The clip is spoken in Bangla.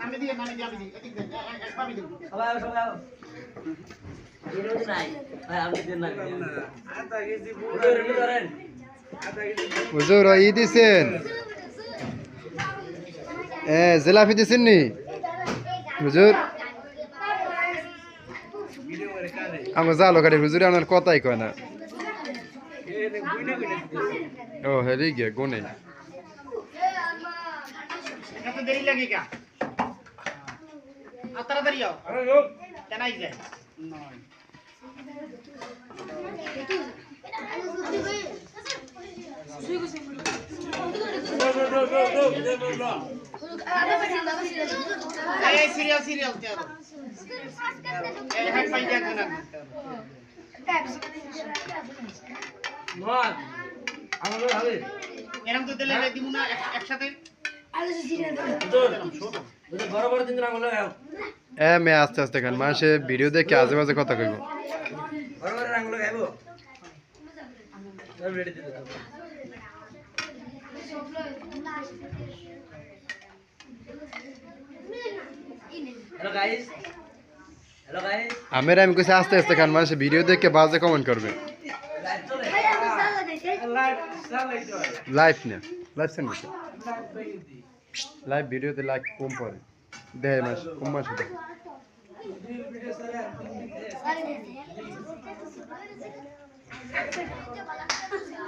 নামে দিয়ে নামে দিয়ে আমি দিই এদিক দেন এক পাবি দিন হুজুর ই দিছেন এ জিলাপি দিছেন নি? হুজুর। আমার জালো গাড়ি হুজুর আপনার কথাই কয় না। ও হেরি গিয়া গুনে এত দেরি লাগে কা আর তাড়াতাড়ি যাও কেনাই যায় এই সিরিয়াল সিরিয়াল তেরো এই হাই পাই যাক না এরকম তো দিলে দিব না একসাথে? আস্তে আস্তে খান মানুষে ভিডিও দেখে আজে বাজে কথা কইব। হ্যালো গাইস হ্যালো গাইস আমের আমি কইছি আস্তে আস্তে খান মানুষে ভিডিও দেখে বাজে কমেন্ট করবে লাইভ না লাইভ সেন্ড লাইভ ভিডিওতে লাইক কম পড়ে দেয় মাস কম মাস Sale.